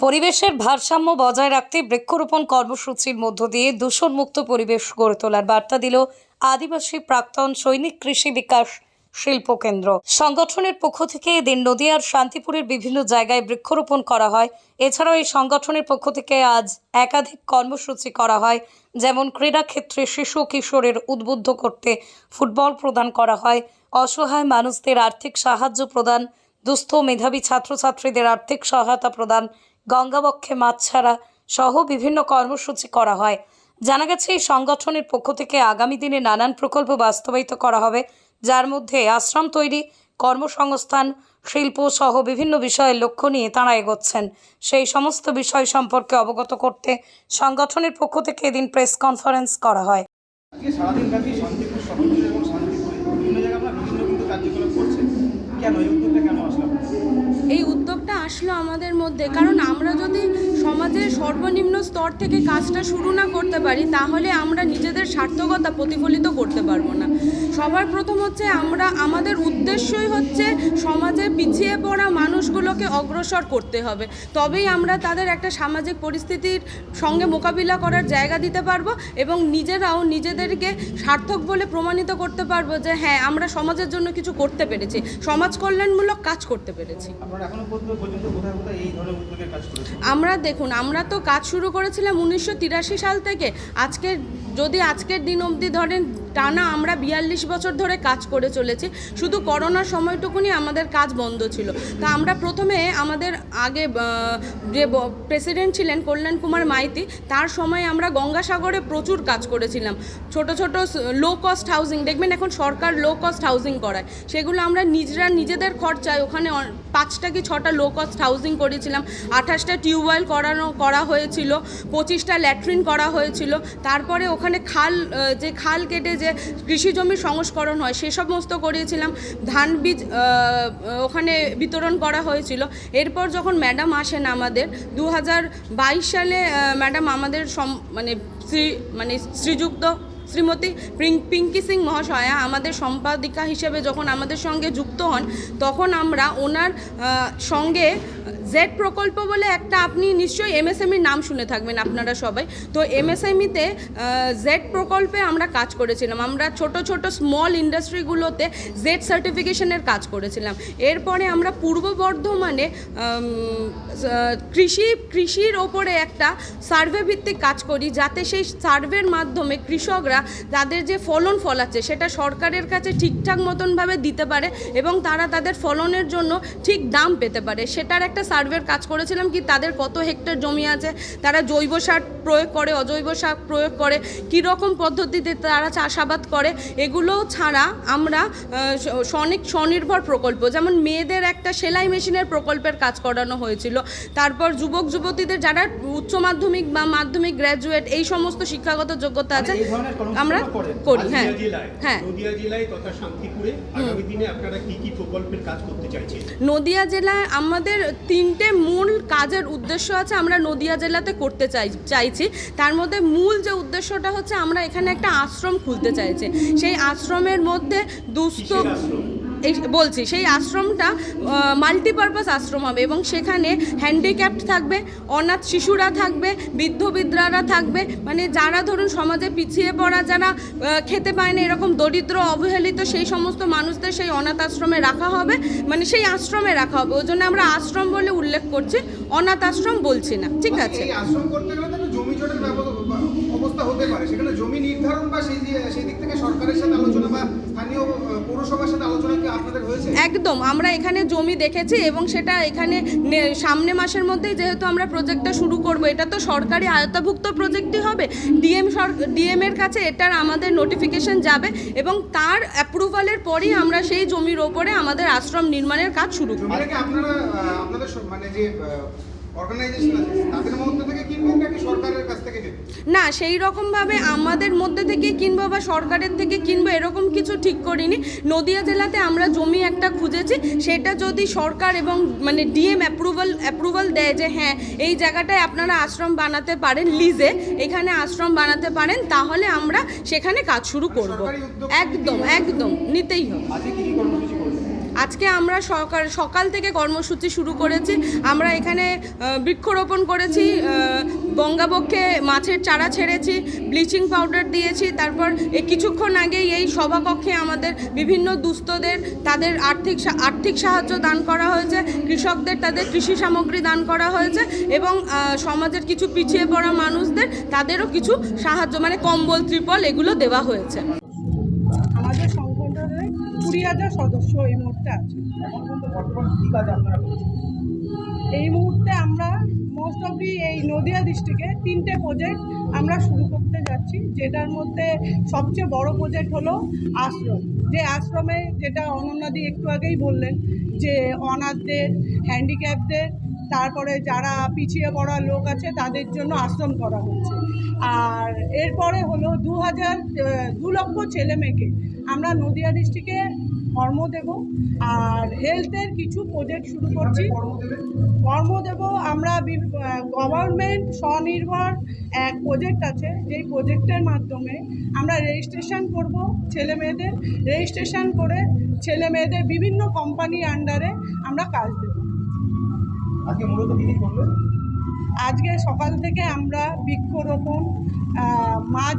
পরিবেশের ভারসাম্য বজায় রাখতে বৃক্ষরোপণ কর্মসূচির মধ্য দিয়ে দূষণমুক্ত পরিবেশ গড়ে তোলার বার্তা দিল আদিবাসী প্রাক্তন সৈনিক কৃষি বিকাশ শিল্প কেন্দ্র। সংগঠনের পক্ষ থেকে এদিন নদিয়ার শান্তিপুরের বিভিন্ন জায়গায় বৃক্ষরোপণ করা হয়। এছাড়াও এই সংগঠনের পক্ষ থেকে আজ একাধিক কর্মসূচি করা হয়, যেমন ক্রীড়াক্ষেত্রে শিশু কিশোরের উদ্বুদ্ধ করতে ফুটবল প্রদান করা হয়, অসহায় মানুষদের আর্থিক সাহায্য প্রদান, দুস্থ মেধাবী ছাত্রছাত্রীদের আর্থিক সহায়তা প্রদান গঙ্গাবক্ষে মাছ ছাড়া সহ বিভিন্ন কর্মসূচি করা হয়। জানা গেছে, এই সংগঠনের পক্ষ থেকে আগামী দিনে নানান প্রকল্প বাস্তবায়িত করা হবে, যার মধ্যে আশ্রম তৈরি, কর্মসংস্থান, শিল্প সহ বিভিন্ন বিষয়ের লক্ষ্য নিয়ে তাঁরা এগোচ্ছেন। সেই সমস্ত বিষয় সম্পর্কে অবগত করতে সংগঠনের পক্ষ থেকে এদিন প্রেস কনফারেন্স করা হয়। কেন আসলো আমাদের মধ্যে। কারণ আমরা যদি সমাজের সর্বনিম্ন স্তর থেকে কাজটা শুরু না করতে পারি তাহলে আমরা নিজেদের সার্থকতা প্রতিফলিত করতে পারব না। সবার প্রথম হচ্ছে আমরা আমাদের উদ্দেশ্যই হচ্ছে সমাজে পিছিয়ে পড়া মানুষগুলোকে অগ্রসর করতে হবে। তবেই আমরা তাদের একটা সামাজিক পরিস্থিতির সঙ্গে মোকাবিলা করার জায়গা দিতে পারব এবং নিজেরাও নিজেদেরকে সার্থক বলে প্রমাণিত করতে পারব যে হ্যাঁ আমরা সমাজের জন্য কিছু করতে পেরেছি। সমাজ কল্যাণমূলক কাজ করতে পেরেছি। আমরা দেখুন, আমরা তো কাজ শুরু করেছিলাম উনিশশো তিরাশি সাল থেকে। আজকের, যদি আজকের দিন অবধি ধরেন টানা আমরা বিয়াল্লিশ বছর ধরে কাজ করে চলেছি। শুধু করোনার সময়টুকুনি আমাদের কাজ বন্ধ ছিল। তা আমরা প্রথমে আমাদের আগে যে প্রেসিডেন্ট ছিলেন কল্যাণ কুমার মাইতি, তার সময় আমরা গঙ্গাসাগরে প্রচুর কাজ করেছিলাম। ছোট ছোট লো কস্ট হাউজিং দেখবেন এখন সরকার লো কস্ট হাউজিং করায়। সেগুলো আমরা নিজেরা নিজেদের খরচায় ওখানে পাঁচটা কি ছটা লো কস্ট হাউজিং করেছিলাম। আঠাশটা টিউবওয়েল করানো, করা হয়েছিল, পঁচিশটা ল্যাট্রিন করা হয়েছিল। তারপরে ওখানে খাল যে খাল কেটে যে কৃষি জমি সংস্করণ হয়, সে সমস্ত করিয়েছিলাম। ধান বীজ ওখানে বিতরণ করা হয়েছিল। এরপর যখন ম্যাডাম আসেন আমাদের দু হাজার বাইশ সালে ম্যাডাম আমাদের মানে শ্রী মানে শ্রীযুক্ত শ্রীমতী পিঙ্কি সিং মহাশয়া আমাদের সম্পাদিকা হিসেবে যখন আমাদের সঙ্গে যুক্ত হন, তখন আমরা ওনার সঙ্গে জেড প্রকল্প বলে একটা আপনি নিশ্চয়ই এমএসএমইর নাম শুনে থাকবেন আপনারা সবাই। তো এমএসএমইতে জেড প্রকল্পে আমরা কাজ করেছিলাম। আমরা ছোট ছোট স্মল ইন্ডাস্ট্রিগুলোতে জেড সার্টিফিকেশনের কাজ করেছিলাম। এরপরে আমরা পূর্ব বর্ধমানে কৃষি, কৃষির ওপরে একটা সার্ভে ভিত্তিক কাজ করি, যাতে সেই সার্ভের মাধ্যমে কৃষকরা তাদের যে ফলন ফলাচ্ছে সেটা সরকারের কাছে ঠিকঠাক মতনভাবে দিতে পারে এবং তারা তাদের ফলনের জন্য ঠিক দাম পেতে পারে। সেটার একটা সার্ভের কাজ করেছিলাম কি তাদের কত হেক্টর জমি আছে তারা জৈব সার প্রয়োগ করে অজৈব সার প্রয়োগ করে কী রকম পদ্ধতিতে তারা চাষাবাদ করে এগুলো ছাড়া আমরা স্বনিক স্বনির্ভর প্রকল্প যেমন মেয়েদের একটা সেলাই মেশিনের প্রকল্পের কাজ করানো হয়েছিল। তারপর যুবক যুবতীদের যারা উচ্চ মাধ্যমিক বা মাধ্যমিক গ্র্যাজুয়েট এই সমস্ত শিক্ষাগত যোগ্যতা আছে আমরা করি হ্যাঁ হ্যাঁ। নদিয়া জেলায় তথা শান্তিপুরে আগামী দিনে আপনারা কি কি প্রকল্পের কাজ করতে চাইছেন? নদিয়া জেলায় আমাদের তিনটে মূল কাজের উদ্দেশ্য আছে আমরা নদিয়া জেলাতে করতে চাই চাইছি। তার মধ্যে মূল যে উদ্দেশ্যটা হচ্ছে আমরা এখানে একটা আশ্রম খুলতে চাইছি। সেই আশ্রমের মধ্যে দুস্থ? এই বলছি সেই আশ্রমটা মাল্টিপারপাস আশ্রম হবে এবং সেখানে হ্যান্ডিক্যাপ্ট থাকবে অনাথ শিশুরা থাকবে বৃদ্ধ বৃদ্ধারা থাকবে মানে যারা ধরুন সমাজে পিছিয়ে পড়া যারা খেতে পায় না এরকম দরিদ্র অবহেলিত সেই সমস্ত মানুষদের সেই অনাথ আশ্রমে রাখা হবে মানে সেই আশ্রমে রাখা হবে। ওই জন্য আমরা আশ্রম বলে উল্লেখ করছি অনাথ আশ্রম বলছি না ঠিক আছে? আশ্রম করতে জমি হতে পারে। সেখানে জমি নির্ধারণ বা সেই সেই দিক থেকে সরকারের সাথে আলোচনা বা স্থানীয় পৌরসভার সাথে আলোচনা কি আপনাদের হয়েছে? একদম। আমরা এখানে জমি দেখেছি এবং সেটা এখানে সামনে মাসের মধ্যেই যেহেতু আমরা প্রজেক্টটা শুরু করব এটা তো সরকারি আয়তাভুক্ত প্রজেক্টই হবে। ডিএম ডিএম এর কাছে এটার আমাদের নোটিফিকেশন যাবে এবং তার অ্যাপ্রুভালের পরেই আমরা সেই জমির ওপরে আমাদের আশ্রম নির্মাণের কাজ শুরু করব। আপনারা আপনাদের মানে যে অর্গানাইজেশন আছে তাদের মধ্যে না সেই রকমভাবে আমাদের মধ্যে থেকে কিনবো বা সরকারের থেকে কিনবো এরকম কিছু ঠিক করিনি। নদিয়া জেলাতে আমরা জমি একটা খুঁজেছি সেটা যদি সরকার এবং মানে ডিএম অ্যাপ্রুভাল অ্যাপ্রুভাল দেয় যে হ্যাঁ এই জায়গাটায় আপনারা আশ্রম বানাতে পারেন লিজে এখানে আশ্রম বানাতে পারেন তাহলে আমরা সেখানে কাজ শুরু করব। একদম একদম নিতেই হবে। আজকে আমরা সকাল সকাল থেকে কর্মসূচি শুরু করেছি। আমরা এখানে বৃক্ষরোপণ করেছি আহ, গঙ্গাবক্ষে মাছের চারা ছেড়েছি ব্লিচিং পাউডার দিয়েছি তারপর কিছুক্ষণ আগেই এই সভাকক্ষে আমাদের বিভিন্ন দুস্থদের তাদের আর্থিক আর্থিক সাহায্য দান করা হয়েছে কৃষকদের তাদের কৃষি সামগ্রী দান করা হয়েছে এবং সমাজের কিছু পিছিয়ে পড়া মানুষদের তাদেরও কিছু সাহায্য মানে কম্বল ত্রিপল এগুলো দেওয়া হয়েছে। কুড়ি হাজার সদস্য এই মুহূর্তে আছে। এই মুহূর্তে আমরা মোস্ট অফ দি এই নদিয়া ডিস্ট্রিক্টে তিনটে প্রজেক্ট আমরা শুরু করতে যাচ্ছি, যেটার মধ্যে সবচেয়ে বড় প্রজেক্ট হলো আশ্রম। যে আশ্রমে যেটা অনন্যাদি একটু আগেই বললেন, যে অনাথদের হ্যান্ডিক্যাপদের তারপরে যারা পিছিয়ে পড়া লোক আছে, তাদের জন্য আশ্রম করা হচ্ছে। আর এরপরে হলো দু হাজার দু লক্ষ ছেলে মেয়েকে আমরা নদিয়া ডিস্ট্রিক্টে কর্ম দেব আর হেলথের কিছু প্রজেক্ট শুরু করছি। কর্ম দেব আমরা গভর্নমেন্ট স্বনির্ভর এক প্রজেক্ট আছে যেই প্রজেক্টের মাধ্যমে আমরা রেজিস্ট্রেশন করব ছেলে মেয়েদের। রেজিস্ট্রেশন করে ছেলে মেয়েদের বিভিন্ন কোম্পানি আন্ডারে আমরা কাজ দেব। আজকে মূলত কী কী করবেন আজকে সকাল থেকে আমরা বৃক্ষরোপণ মাছ